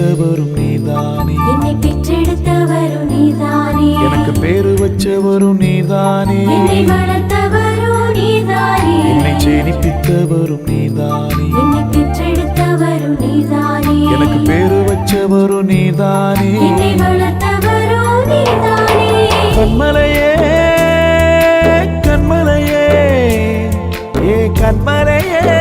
ஜெயித்தவரும் நீதானே. என்னை பெற்றெடுத்தவரும் நீதானே. எனக்கு பேரு வச்சவரும் நீதானே. என்னை வளர்த்தவரும் நீதானே. என்னை ஜெனிப்பித்தவரும் நீதானே. என்னை பெற்றெடுத்தவரும் நீதானே. எனக்கு பேரு வச்சவரும் நீதானே. என்னை வளர்த்தவரும் நீதானே. கண்மலையே கண்மலையே ஏ கண்மலையே.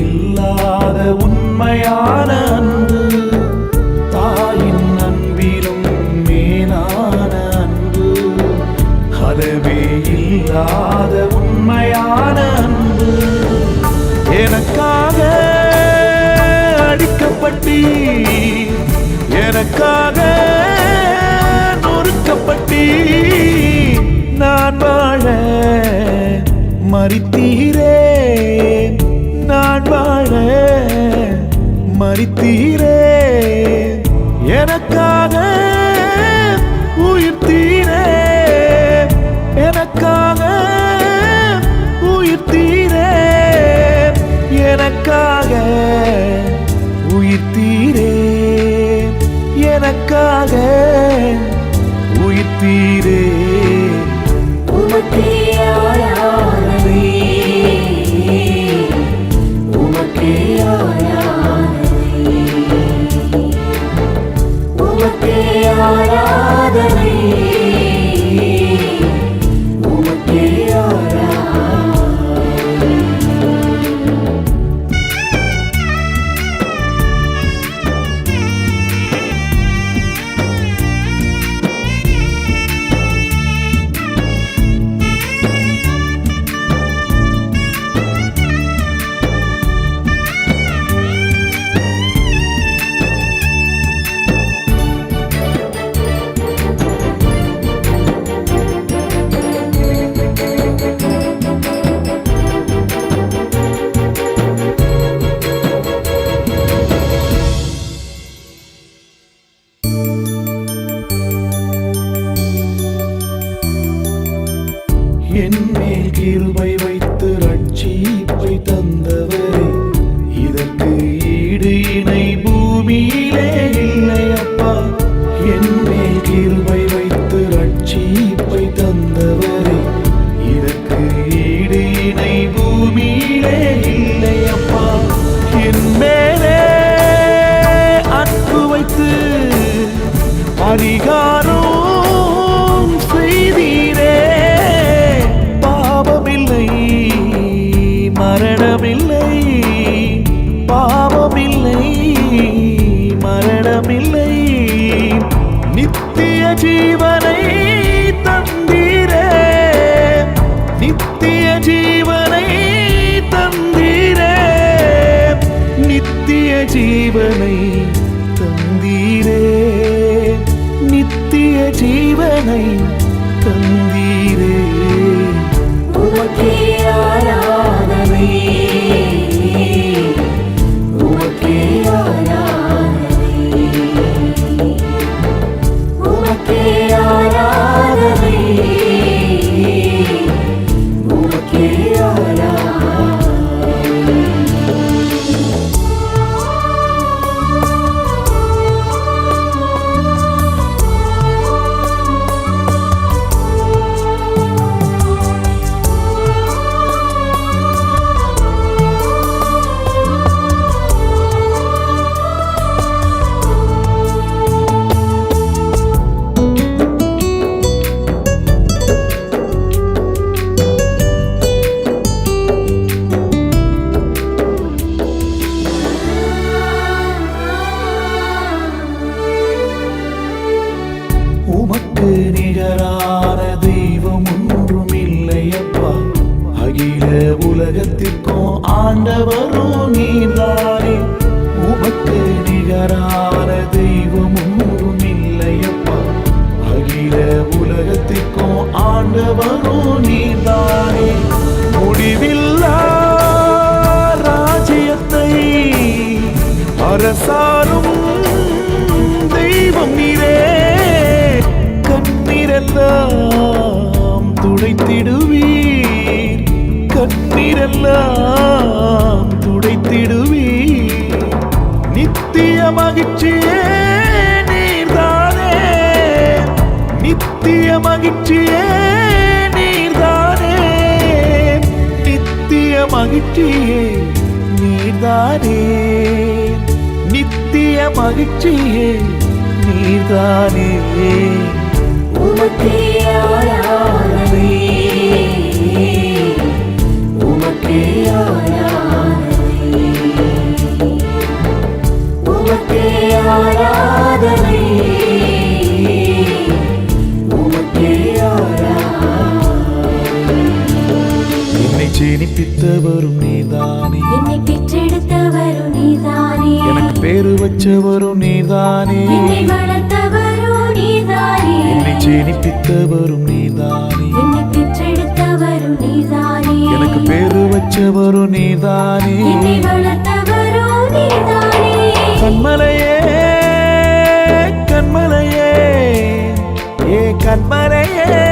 இல்லாத உண்மையான அன்பு தாயின் அன்பிலும் மேலான அன்பு. அளவே இல்லாத உண்மையான அன்பு எனக்காக அடிக்கப்பட்டி எனக்காக நொறுக்கப்பட்டி நான் வாழ மறித்தீரே. வாழ மறித்தீரே. எனக்காக உயிர்த்தீரே எனக்காக உயிர்த்தீரே எனக்காக உயிர்த்தீரே எனக்காக உயிர்த்தீரே ஈடு ஜீவனை தந்தீரே. நித்திய ஜீவனை தந்தீரே. நித்திய ஜீவனை தந்தீரே. உனக்கு நிகரான தெய்வம் ஒன்றும் இல்லையப்பா அகில உலகத்திற்கும் ஆண்டவரும் நீதானே உமக்கு நிகரான தெய்வம் ஒன்றும் இல்லையப்பா அகில உலகத்திற்கும் ஆண்டவரும் நீதானே முடிவில்லா ராஜ்யத்தை அரசாரும் தெய்வம் நீரே. கண்ணீரெல்லாம் துடைத்திடுவீர். கண்ணீரெல்லாம் துடைத்திடுவீர். நித்திய மகிழ்ச்சியே நீர்தானே. நித்திய மகிழ்ச்சியே நீர்தானே. நித்திய மகிழ்ச்சியே நீர்தானே. நித்திய மகிழ்ச்சியே நீர்தானே. உமக்கே ஆராதனை. உமக்கே ஆராதனை. உமக்கே ஆராதனை. உமக்கே ஆராதனை. என்னை ஜெனிப்பித்தவரும் நீதானே. என்னை பெற்றெடுத்தவரும் நீதானே. எனக்கு பேரு வச்சவரும் நீதானே. என்னை வளர்த்தவரும் நீதானே என்னை ஜெனிப்பித்தவரும் நீதானே. என்னை பெற்றெடுத்தவரும் நீதானே. எனக்கு பேரு வச்சவரும் நீதானே. என்னை வளர்த்தவரும் நீதானே. கண்மலையே கண்மலையே ஏ கண்மலையே.